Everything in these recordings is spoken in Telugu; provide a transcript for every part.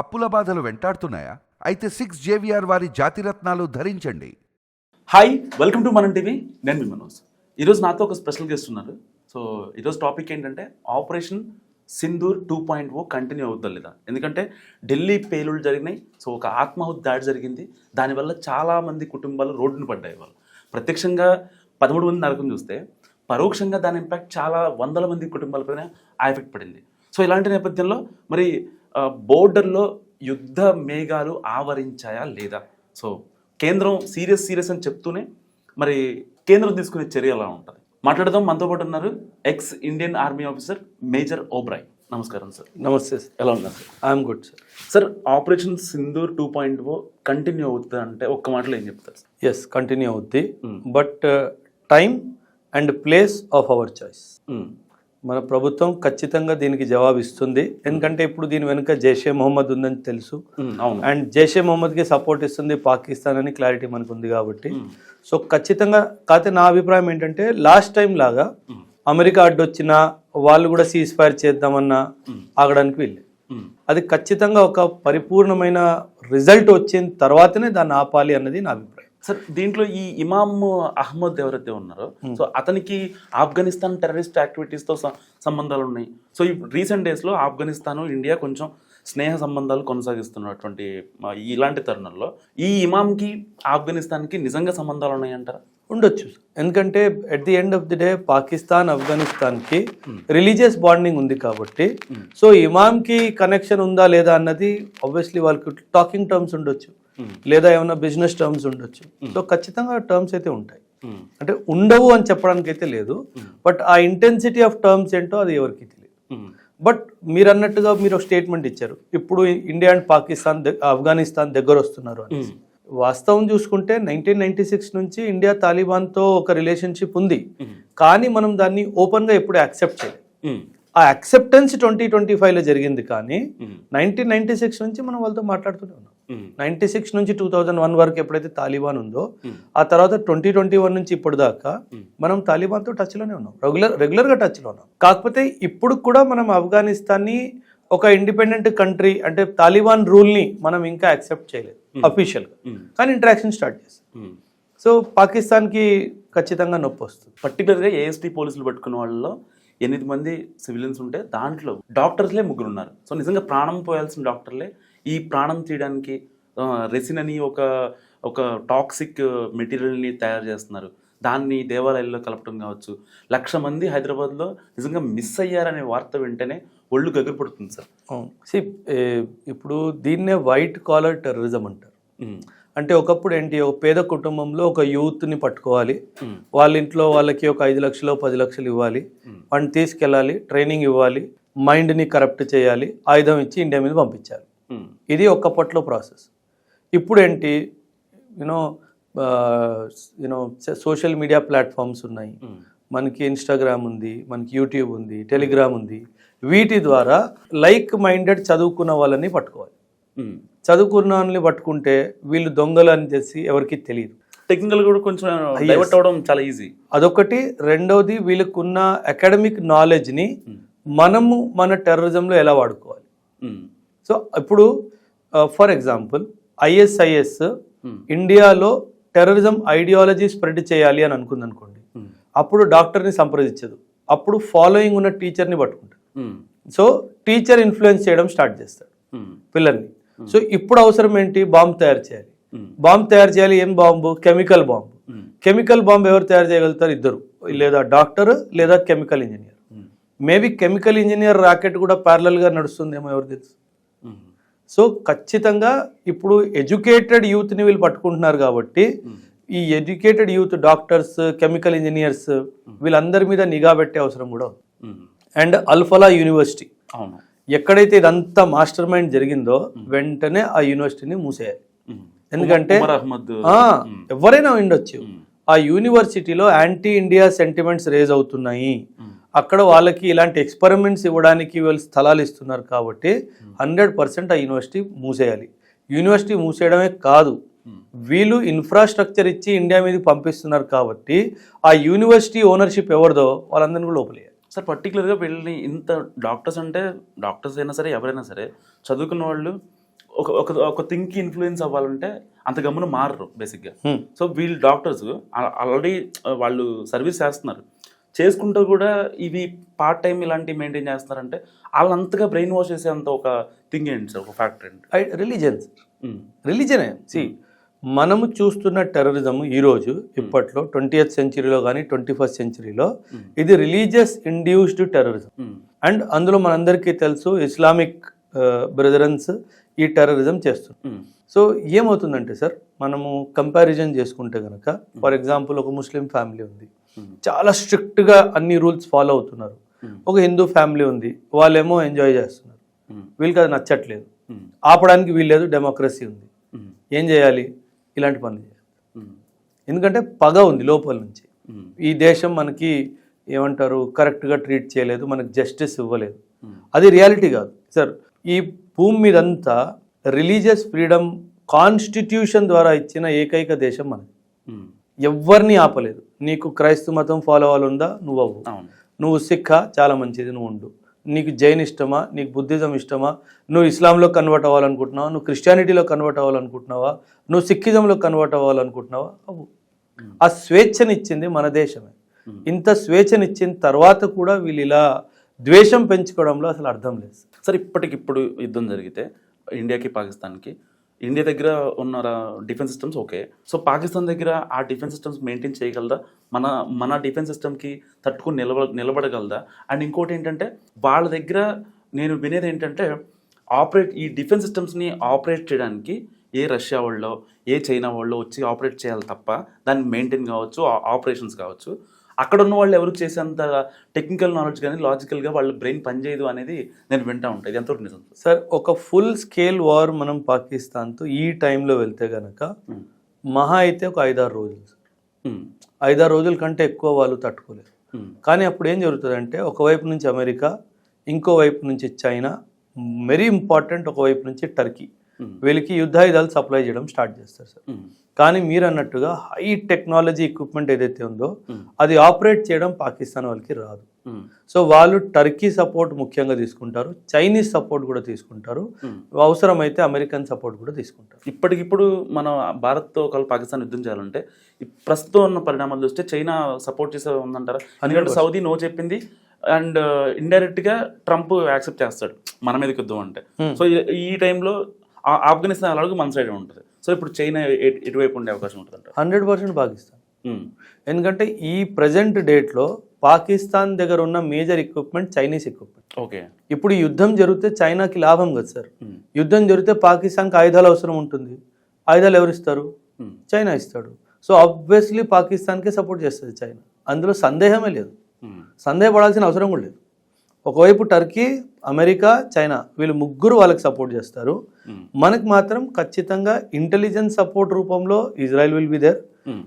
అప్పుల బాధలు వెంటాడుతున్నాయా? అయితే సిక్స్ జేవిఆర్ వారి జాతిరత్నాలు ధరించండి. Hi welcome to Manam TV నేను మీ మనోజ్. ఈరోజు నాతో ఒక స్పెషల్ గెస్ట్ ఉన్నారు. సో ఈరోజు టాపిక్ ఏంటంటే operation Sindoor two point O continue అవుతుంది లేదా? ఎందుకంటే ఢిల్లీ పేలుళ్ళు జరిగినాయి. సో ఒక ఆత్మాహుతి దాడి జరిగింది. దానివల్ల చాలామంది కుటుంబాలు రోడ్డున పడ్డాయి వాళ్ళు ప్రత్యక్షంగా పదమూడు మంది నరకం చూస్తే పరోక్షంగా దాని ఇంపాక్ట్ చాలా వందల మంది కుటుంబాలపైన ఆ ఎఫెక్ట్ పడింది. సో ఇలాంటి నేపథ్యంలో మరి బోర్డర్లో యుద్ధ మేఘాలు ఆవరించాయా లేదా? సో కేంద్రం సీరియస్ సీరియస్ అని చెప్తూనే మరి కేంద్రం తీసుకునే చర్య ఎలా ఉంటుంది? మాట్లాడదాం. మనతో పాటు ఉన్నారు ex Indian army officer major Oberoi నమస్కారం సార్ నమస్తే సార్ ఎలా ఉన్నారు? Sir I'm good sir sir operation Sindoor two point O continue అవుతుంది అంటే ఒక్క మాటలో ఏం చెప్తారు ఎస్ కంటిన్యూ అవుద్ది. But time and place of our choice. మన ప్రభుత్వం ఖచ్చితంగా దీనికి జవాబు ఇస్తుంది ఎందుకంటే ఇప్పుడు దీని వెనుక జైషే మొహమ్మద్ ఉందని తెలుసు అండ్ జైషే మొహమ్మద్కి సపోర్ట్ ఇస్తుంది పాకిస్తాన్ అని క్లారిటీ మనకు ఉంది కాబట్టి. సో ఖచ్చితంగా కాకపోతే నా అభిప్రాయం ఏంటంటే లాస్ట్ టైం లాగా. అమెరికా అడ్డొచ్చినా వాళ్ళు కూడా సీజ్ ఫైర్ చేద్దామన్నా. ఆగడానికి వెళ్ళి. అది ఖచ్చితంగా ఒక పరిపూర్ణమైన రిజల్ట్ వచ్చిన తర్వాతనే దాన్ని ఆపాలి అన్నది నా అభిప్రాయం సార్ దీంట్లో ఈ ఇమామ్ అహ్మద్ ఎవరైతే ఉన్నారో సో అతనికి ఆఫ్ఘనిస్తాన్ టెర్రరిస్ట్ యాక్టివిటీస్తో సంబంధాలు ఉన్నాయి. సో ఈ రీసెంట్ డేస్లో ఆఫ్ఘనిస్తాన్ ఇండియా కొంచెం స్నేహ సంబంధాలు కొనసాగిస్తున్నటువంటి ఇలాంటి తరుణంలో ఈ ఇమామ్కి ఆఫ్ఘనిస్తాన్కి నిజంగా సంబంధాలు ఉన్నాయంటారా? ఉండొచ్చు. ఎందుకంటే at the end of the day Pakistan ఆఫ్ఘనిస్తాన్కి religious bonding ఉంది కాబట్టి సో ఇమామ్కి కనెక్షన్ ఉందా లేదా అన్నది ఆబ్వియస్లీ వాళ్ళకి టాకింగ్ టర్మ్స్ ఉండొచ్చు. Hmm. లేదా ఏమైనా బిజినెస్ టర్మ్స్ ఉండొచ్చు సో ఖచ్చితంగా టర్మ్స్ అయితే ఉంటాయి. అంటే ఉండవు అని చెప్పడానికి అయితే లేదు బట్ ఆ ఇంటెన్సిటీ ఆఫ్ టర్మ్స్ ఏంటో అది ఎవరికి తెలియదు. బట్ మీరు అన్నట్టుగా మీరు ఒక స్టేట్మెంట్ ఇచ్చారు ఇప్పుడు ఇండియా అండ్ పాకిస్తాన్ ఆఫ్ఘనిస్తాన్ దగ్గర వస్తున్నారు అని. వాస్తవం చూసుకుంటే నైన్టీన్ నైన్టీ సిక్స్ నుంచి ఇండియా తాలిబాన్తో ఒక రిలేషన్షిప్ ఉంది. కానీ మనం దాన్ని ఓపెన్గా ఎప్పుడు యాక్సెప్ట్ చేయలేదు. ఆ యాక్సెప్టెన్స్ ట్వంటీ ట్వంటీ ఫైవ్లో జరిగింది కానీ. నైన్టీన్ నైన్టీ సిక్స్ నుంచి మనం వాళ్ళతో మాట్లాడుతూనే ఉన్నాం. నైన్టీ సిక్స్ నుంచి టూ థౌజండ్ వన్ వరకు ఎప్పుడైతే తాలిబాన్ ఉందో. ఆ తర్వాత ట్వంటీ ట్వంటీ వన్ నుంచి ఇప్పుడు దాకా. మనం తాలిబాన్తో టచ్లోనే ఉన్నాం రెగ్యులర్ రెగ్యులర్గా టచ్లో ఉన్నాం కాకపోతే ఇప్పుడు కూడా మనం ఆఫ్ఘనిస్తాన్ని ఒక ఇండిపెండెంట్ కంట్రీ అంటే తాలిబాన్ రూల్ని మనం ఇంకా యాక్సెప్ట్ చేయలేదు అఫీషియల్గా. కానీ ఇంటరాక్షన్ స్టార్ట్ చేస్తాం. సో పాకిస్తాన్కి ఖచ్చితంగా నొప్పి వస్తుంది పర్టికులర్గా ఏఎస్టీ పోలీసులు పట్టుకున్న వాళ్ళలో ఎనిమిది మంది సివిలియన్స్ ఉంటే దాంట్లో డాక్టర్స్లే ముగ్గురు ఉన్నారు సో నిజంగా ప్రాణం పోయాల్సిన డాక్టర్లే ఈ ప్రాణం తీయడానికి రెసిన్ అని ఒక ఒక టాక్సిక్ మెటీరియల్ని తయారు చేస్తున్నారు. దాన్ని దేవాలయాల్లో కలపడం కావచ్చు. లక్ష మంది హైదరాబాద్లో నిజంగా మిస్ అయ్యారనే వార్త వింటేనే ఒళ్ళు గగురు పడుతుంది సార్ సి ఇప్పుడు దీన్నే వైట్ కాలర్ టెర్రరిజం అంటారు. అంటే ఒకప్పుడు ఏంటి ఒక పేద కుటుంబంలో ఒక యూత్ని పట్టుకోవాలి. వాళ్ళ ఇంట్లో వాళ్ళకి ఒక ఐదు లక్షలు పది లక్షలు ఇవ్వాలి. వాడిని తీసుకెళ్ళాలి ట్రైనింగ్ ఇవ్వాలి. మైండ్ని కరప్ట్ చేయాలి. ఆయుధం ఇచ్చి ఇండియా మీద పంపించాలి. ఇది ఒక్కప్పట్లో ప్రాసెస్. ఇప్పుడు ఏంటి you know you know social media platforms ఉన్నాయి. మనకి ఇన్స్టాగ్రామ్ ఉంది మనకి యూట్యూబ్ ఉంది టెలిగ్రామ్ ఉంది. వీటి ద్వారా లైక్ మైండెడ్ చదువుకున్న వాళ్ళని పట్టుకోవాలి. చదువుకున్న వాళ్ళని పట్టుకుంటే వీళ్ళు దొంగలు అని తెలిసి ఎవరికి తెలియదు. టెక్నికల్ కూడా కొంచెం డైవర్ట్ అవ్వడం చాలా ఈజీ. అదొకటి రెండవది వీళ్ళకున్న అకాడమిక్ నాలెడ్జ్ని మనము మన టెర్రరిజంలో ఎలా వాడుకోవాలి? సో ఇప్పుడు ఫర్ ఎగ్జాంపుల్ ఐఎస్ఐఎస్ ఇండియాలో టెర్రరిజం ఐడియాలజీ స్ప్రెడ్ చేయాలి అని అనుకుంది అనుకోండి అప్పుడు డాక్టర్ని సంప్రదించదు. అప్పుడు ఫాలోయింగ్ ఉన్న టీచర్ని పట్టుకుంటాడు. సో టీచర్ ఇన్ఫ్లుయెన్స్ చేయడం స్టార్ట్ చేస్తాడు. పిల్లల్ని. సో ఇప్పుడు అవసరం ఏంటి? బాంబు తయారు చేయాలి. బాంబు తయారు చేయాలి ఏం bomb chemical bomb chemical bomb ఎవరు తయారు చేయగలుగుతారు? ఇద్దరు. లేదా డాక్టర్ లేదా chemical engineer maybe chemical engineer rocket కూడా parallel గా నడుస్తుందేమో ఎవరు తెలుసు? సో ఖచ్చితంగా ఇప్పుడు ఎడ్యుకేటెడ్ యూత్ని వీళ్ళు పట్టుకుంటున్నారు కాబట్టి ఈ educated youth doctors chemical engineers వీళ్ళందరి మీద నిఘా పెట్టే అవసరం కూడా అండ్ అల్ఫలా యూనివర్సిటీ. అవును. ఎక్కడైతే ఇదంతా మాస్టర్ మైండ్ జరిగిందో వెంటనే ఆ యూనివర్సిటీని మూసేయాలి. ఎందుకంటే ఎవరైనా ఉండొచ్చు. ఆ యూనివర్సిటీలో యాంటీ ఇండియా సెంటిమెంట్స్ రేజ్ అవుతున్నాయి. అక్కడ వాళ్ళకి ఇలాంటి ఎక్స్పెరిమెంట్స్ ఇవ్వడానికి వీళ్ళు స్థలాలు ఇస్తున్నారు కాబట్టి హండ్రెడ్ పర్సెంట్ ఆ యూనివర్సిటీ మూసేయాలి. యూనివర్సిటీ మూసేయడమే కాదు. వీళ్ళు ఇన్ఫ్రాస్ట్రక్చర్ ఇచ్చి ఇండియా మీదకి పంపిస్తున్నారు కాబట్టి ఆ యూనివర్సిటీ ఓనర్షిప్ ఎవరిదో వాళ్ళందరినీ కూడా లోపలేయాలి. సార్ పర్టికులర్గా వీళ్ళని ఇంత డాక్టర్స్ అంటే డాక్టర్స్ అయినా సరే ఎవరైనా సరే చదువుకున్న వాళ్ళు ఒక ఒక ఒక థింగ్కి ఇన్ఫ్లుయెన్స్ అవ్వాలంటే అంత గమ్మున మారరు బేసిక్గా Hmm. సో వీళ్ళు డాక్టర్స్ ఆల్రెడీ వాళ్ళు సర్వీస్ చేస్తున్నారు. చేసుకుంటూ కూడా ఇవి పార్ట్ టైం ఇలాంటివి మెయింటైన్ చేస్తున్నారంటే వాళ్ళంతగా బ్రెయిన్ వాష్ చేసేంత ఒక థింగ్ ఏంటి సార్ ఒక ఫ్యాక్టర్ ఏంటి? రిలీజన్ ఉమ్, రిలీజనే సి మనము చూస్తున్న టెర్రరిజం ఈరోజు ఇప్పట్లో ట్వంటీ ఎయిత్ సెంచరీలో కానీ ట్వంటీ ఫస్ట్ సెంచరీలో ఇది రిలీజియస్ ఇండ్యూస్డ్ టెర్రరిజం అండ్ అందులో మనందరికీ తెలుసు ఇస్లామిక్ బ్రదరన్స్ ఈ టెర్రరిజం చేస్తుంది సో ఏమవుతుందంటే సార్ మనము కంపారిజన్ చేసుకుంటే కనుక ఫర్ ఎగ్జాంపుల్ ఒక ముస్లిం ఫ్యామిలీ ఉంది. చాలా స్ట్రిక్ట్గా అన్ని రూల్స్ ఫాలో అవుతున్నారు. ఒక హిందూ ఫ్యామిలీ ఉంది వాళ్ళేమో ఎంజాయ్ చేస్తున్నారు. వీళ్ళకి అది నచ్చట్లేదు. ఆపడానికి వీల్లేదు డెమోక్రసీ ఉంది. ఏం చేయాలి? ఇలాంటి పనులు చేయాలి. ఎందుకంటే పగ ఉంది లోపల నుంచి. ఈ దేశం మనకి ఏమంటారు కరెక్ట్గా ట్రీట్ చేయలేదు మనకి జస్టిస్ ఇవ్వలేదు. అది రియాలిటీ కాదు. సార్ ఈ భూమి మీదంతా రిలీజియస్ ఫ్రీడమ్ కాన్స్టిట్యూషన్ ద్వారా ఇచ్చిన ఏకైక దేశం మనది. ఎవరిని ఆపలేదు. నీకు క్రైస్తవ మతం ఫాలో అవ్వాలందా నువ్వు అవ్వు నువ్వు సిక్క? చాలా మంచిది నువ్వు ఉండు. నీకు జైన్ ఇష్టమా? నీకు బుద్ధిజం ఇష్టమా? నువ్వు ఇస్లాంలో కన్వర్ట్ అవ్వాలనుకుంటున్నావా? నువ్వు క్రిస్టియానిటీలో కన్వర్ట్ అవ్వాలనుకుంటున్నావా? నువ్వు సిక్కిజంలో కన్వర్ట్ అవ్వాలనుకుంటున్నావా? అవ్వు. ఆ స్వేచ్ఛనిచ్చింది మన దేశమే. ఇంత స్వేచ్ఛనిచ్చిన తర్వాత కూడా వీళ్ళు ఇలా ద్వేషం పెంచుకోవడంలో అసలు అర్థం లేదు. సార్ ఇప్పటికిప్పుడు యుద్ధం జరిగితే ఇండియాకి పాకిస్తాన్కి ఇండియా దగ్గర ఉన్న defence systems okay. So Pakistan దగ్గర ఆ డిఫెన్స్ సిస్టమ్స్ మెయింటైన్ చేయగలదా? మన మన డిఫెన్స్ సిస్టమ్కి తట్టుకుని నిలబ నిలబడగలదా? అండ్ ఇంకోటి ఏంటంటే వాళ్ళ దగ్గర నేను వినేది ఏంటంటే ఆపరేట్ ఈ డిఫెన్స్ సిస్టమ్స్ని ఆపరేట్ చేయడానికి ఏ రష్యా వాళ్ళో ఏ చైనా వాళ్ళో వచ్చి ఆపరేట్ చేయాలి తప్ప దాన్ని మెయింటైన్ కావచ్చు ఆపరేషన్స్ కావచ్చు. అక్కడ ఉన్న వాళ్ళు ఎవరు చేసేంత టెక్నికల్ నాలెడ్జ్ కానీ లాజికల్గా వాళ్ళ బ్రెయిన్ పనిచేయదు అనేది నేను వింటా ఉంటాను ఇది ఎంతవరకు నిజం సార్ ఒక ఫుల్ స్కేల్ వార్ మనం పాకిస్తాన్తో ఈ టైంలో వెళ్తే గనక ఉమ్. మహా అయితే ఒక ఐదారు రోజులు. ఐదారు రోజుల కంటే ఎక్కువ వాళ్ళు తట్టుకోలేరు. కానీ అప్పుడు ఏం జరుగుతుందంటే ఒకవైపు నుంచి అమెరికా ఇంకో వైపు నుంచి చైనా వెరీ ఇంపార్టెంట్ ఒకవైపు నుంచి టర్కీ. వీళ్ళకి యుద్ధాయుధాలు సప్లై చేయడం స్టార్ట్ చేస్తారు సార్ ఉమ్. కానీ మీరు అన్నట్టుగా హై టెక్నాలజీ ఎక్విప్మెంట్ ఏదైతే ఉందో ఉమ్. అది ఆపరేట్ చేయడం పాకిస్తాన్ వాళ్ళకి రాదు. సో వాళ్ళు టర్కీ సపోర్ట్ ముఖ్యంగా తీసుకుంటారు చైనీస్ సపోర్ట్ కూడా తీసుకుంటారు. అవసరమైతే అమెరికన్ సపోర్ట్ కూడా తీసుకుంటారు ఇప్పటికిప్పుడు మన భారత్తో ఒకవేళ పాకిస్తాన్ యుద్ధం చేయాలంటే ప్రస్తుతం ఉన్న పరిణామాలు చూస్తే చైనా సపోర్ట్ చేసే ఉందంటారా ఎందుకంటే సౌదీ నో చెప్పింది అండ్ ఇండైరెక్ట్గా ట్రంప్ యాక్సెప్ట్ చేస్తాడు మన మీదకి యుద్ధం అంటే సో ఈ టైంలో ఆఫ్ఘనిస్తాన్ అలాగే మన సైడ్ ఉంటుంది. సో ఇప్పుడు చైనా ఎటు- ఎటువైపు ఉండే అవకాశం ఉంటుంది హండ్రెడ్ పర్సెంట్ పాకిస్తాన్. ఎందుకంటే ఈ ప్రజెంట్ డేట్లో పాకిస్తాన్ దగ్గర ఉన్న major equipment Chinese equipment. Okay. ఇప్పుడు యుద్ధం జరిగితే చైనాకి లాభం కదా సార్. యుద్ధం జరిగితే పాకిస్తాన్కి ఆయుధాలు అవసరం ఉంటుంది. ఆయుధాలు ఎవరు ఇస్తారు? చైనా ఇస్తాడు. సో ఆబ్వియస్లీ పాకిస్తాన్కే సపోర్ట్ చేస్తుంది చైనా. అందులో సందేహమే లేదు. సందేహపడాల్సిన అవసరం కూడా లేదు. ఒకవైపు టర్కీ అమెరికా చైనా వీళ్ళు ముగ్గురు వాళ్ళకి సపోర్ట్ చేస్తారు. మనకి మాత్రం ఖచ్చితంగా ఇంటెలిజెన్స్ సపోర్ట్ రూపంలో Israel will be there.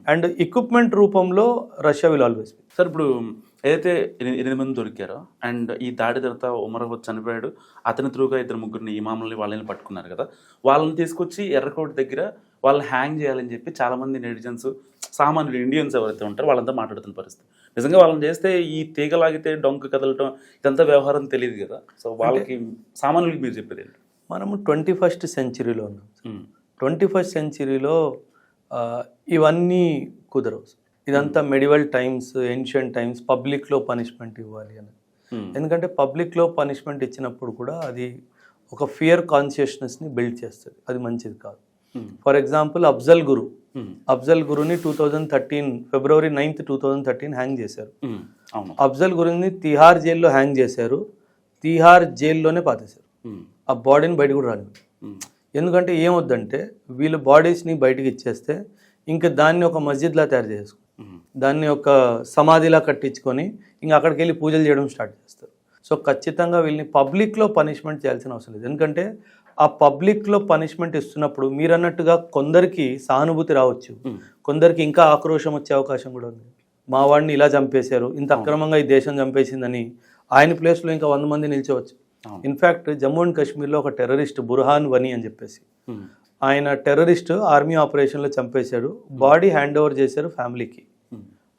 And equipment రూపంలో Russia will always be. Sir ఇప్పుడు ఏదైతే ఎని- ఎనిమిది మంది దొరికారో అండ్ ఈ దాడి తర్వాత ఉమర్ చనిపోయాడు అతని త్రూగా ఇద్దరు ముగ్గురిని ఇమాముల్ని వాళ్ళని పట్టుకున్నారు కదా వాళ్ళని తీసుకొచ్చి ఎర్రకోట దగ్గర వాళ్ళని హ్యాంగ్ చేయాలని చెప్పి చాలా మంది నెటిజన్స్ సామాన్యులు ఇండియన్స్ ఎవరైతే ఉంటారో వాళ్ళంతా మాట్లాడుతున్న పరిస్థితి. నిజంగా వాళ్ళని చేస్తే ఈ తీగ లాగితే డొంక కదలటం ఇదంతా వ్యవహారం తెలియదు కదా. సో వాళ్ళకి సామాన్యులకి మీరు చెప్పేది ఏంటి? మనము ట్వంటీ ఫస్ట్ సెంచరీలో ఉన్నాం ట్వంటీ ఫస్ట్ సెంచరీలో ఇవన్నీ కుదరవు ఇదంతా మెడివల్ టైమ్స్ ఏన్షియంట్ టైమ్స్ పబ్లిక్లో పనిష్మెంట్ ఇవ్వాలి అని. ఎందుకంటే పబ్లిక్లో పనిష్మెంట్ ఇచ్చినప్పుడు కూడా అది ఒక ఫియర్ కాన్షియస్నెస్ని బిల్డ్ చేస్తుంది. అది మంచిది కాదు. For example Afzal Guru. Afzal గురుని two thousand thirteen February ninth two thousand thirteen hang చేశారు. అవును. అఫ్జల్ గురుని తిహార్ జైల్లో హ్యాంగ్ చేశారు. తిహార్ జైల్లోనే పాతేశారు. ఉమ్, ఆ బాడీని బయట కూడా రాలేదు. ఎందుకంటే ఏమొద్దంటే వీళ్ళు బాడీస్ని బయటికి ఇచ్చేస్తే ఇంకా దాన్ని ఒక మస్జిద్లా తయారు చేసుకో దాన్ని ఒక సమాధిలా కట్టించుకొని ఇంకా అక్కడికి వెళ్ళి పూజలు చేయడం స్టార్ట్ చేస్తారు. సో ఖచ్చితంగా వీళ్ళని పబ్లిక్లో పనిష్మెంట్ చేయాల్సిన అవసరం లేదు. ఎందుకంటే ఆ పబ్లిక్లో పనిష్మెంట్ ఇస్తున్నప్పుడు మీరు అన్నట్టుగా కొందరికి సానుభూతి రావచ్చు. కొందరికి ఇంకా ఆక్రోషం వచ్చే అవకాశం కూడా ఉంది. మా వాడిని ఇలా చంపేశారు ఇంత అక్రమంగా ఈ దేశం చంపేసిందని ఆయన ప్లేస్లో ఇంకా వంద మంది నిల్చోవచ్చు. ఇన్ఫ్యాక్ట్ జమ్మూ అండ్ కాశ్మీర్లో ఒక టెర్రరిస్ట్ బుర్హాన్ వని అని చెప్పేసి. ఆయన టెర్రరిస్ట్ ఆర్మీ ఆపరేషన్లో చంపేశాడు బాడీ హ్యాండ్ ఓవర్ చేశారు ఫ్యామిలీకి.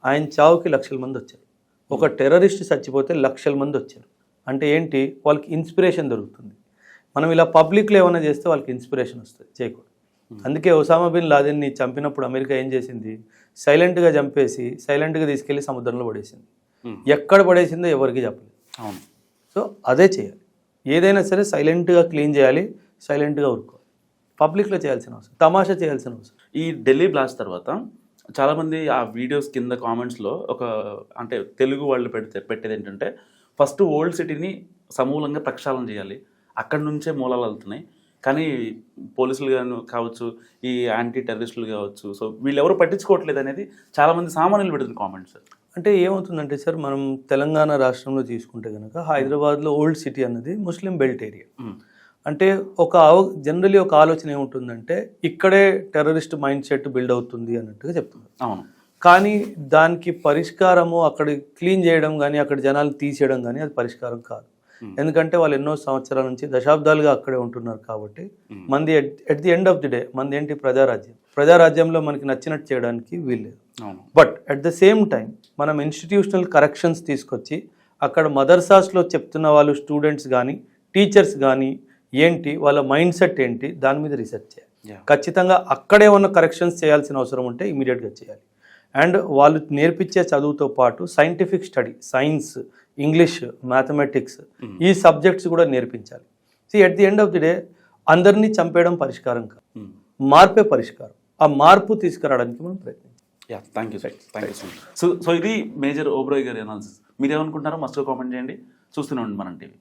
ఆయన చావుకి లక్షల మంది వచ్చారు. ఒక టెర్రరిస్ట్ చచ్చిపోతే లక్షల మంది వచ్చారు. అంటే ఏంటి? వాళ్ళకి ఇన్స్పిరేషన్ దొరుకుతుంది. మనం ఇలా పబ్లిక్లో ఏమైనా చేస్తే వాళ్ళకి ఇన్స్పిరేషన్ వస్తుంది చేయకూడదు అందుకే ఒసామా బిన్ లాదెన్ని చంపినప్పుడు అమెరికా ఏం చేసింది? సైలెంట్గా చంపేసి సైలెంట్గా తీసుకెళ్ళి సముద్రంలో పడేసింది. Hmm. ఎక్కడ పడేసిందో ఎవరికి చెప్పలేదు. అవును. సో అదే చేయాలి. ఏదైనా సరే సైలెంట్గా క్లీన్ చేయాలి సైలెంట్గా ఊరుకోవాలి పబ్లిక్లో చేయాల్సిన అవసరం తమాషా చేయాల్సిన అవసరం. ఈ ఢిల్లీ బ్లాస్ట్ తర్వాత చాలామంది ఆ వీడియోస్ కింద కామెంట్స్లో ఒక అంటే తెలుగు వాళ్ళు పెడితే పెట్టేది ఏంటంటే ఫస్ట్ ఓల్డ్ సిటీని సమూలంగా ప్రక్షాళన చేయాలి. అక్కడి నుంచే మూలాలు వెళ్తున్నాయి. కానీ పోలీసులు గాను కావచ్చు ఈ యాంటీ టెర్రరిస్టులు కావచ్చు సో వీళ్ళెవరు పట్టించుకోవట్లేదు అనేది చాలామంది సామాన్యులు పెడుతున్న కామెంట్స్ అంటే ఏమవుతుందంటే సార్ మనం తెలంగాణ రాష్ట్రంలో తీసుకుంటే కనుక హైదరాబాద్లో ఓల్డ్ సిటీ అన్నది ముస్లిం బెల్ట్ ఏరియా. అంటే ఒక జనరలీ ఒక ఆలోచన ఏముంటుందంటే ఇక్కడే టెర్రరిస్ట్ మైండ్ సెట్ బిల్డ్ అవుతుంది అన్నట్టుగా చెప్తున్నారు. అవును. కానీ దానికి పరిష్కారము అక్కడ క్లీన్ చేయడం కానీ అక్కడ జనాలు తీసేయడం కానీ అది పరిష్కారం కాదు. ఎందుకంటే వాళ్ళు ఎన్నో సంవత్సరాల నుంచి దశాబ్దాలుగా అక్కడే ఉంటున్నారు కాబట్టి. మంది at the end of the day మంది ఏంటి ప్రజారాజ్యం ప్రజారాజ్యంలో మనకి నచ్చినట్టు చేయడానికి వీల్లేదు but at the same time మనం ఇన్స్టిట్యూషనల్ కరెక్షన్స్ తీసుకొచ్చి అక్కడ మదర్సాస్లో చెప్తున్న వాళ్ళు స్టూడెంట్స్ కానీ టీచర్స్ కానీ ఏంటి వాళ్ళ మైండ్ సెట్ ఏంటి దాని మీద రీసెర్చ్ చేయాలి. ఖచ్చితంగా అక్కడే ఉన్న కరెక్షన్స్ చేయాల్సిన అవసరం ఉంటే ఇమీడియట్గా చేయాలి అండ్ వాళ్ళు నేర్పించే చదువుతో పాటు scientific study science English mathematics ఈ సబ్జెక్ట్స్ కూడా నేర్పించాలి. See at the end of the day అందరినీ చంపేయడం పరిష్కారం కాదు. మార్పే పరిష్కారం. ఆ మార్పు తీసుకురావడానికి మనం ప్రయత్నించాలి. Yeah thank you sir thank you so much so so ఇది మేజర్ ఓబ్రోయ్ గారి అనాలిసిస్ మీరు ఏమనుకుంటారో మస్ట్ కామెంట్ చేయండి. చూస్తూనే ఉండండి మనం టీవీ.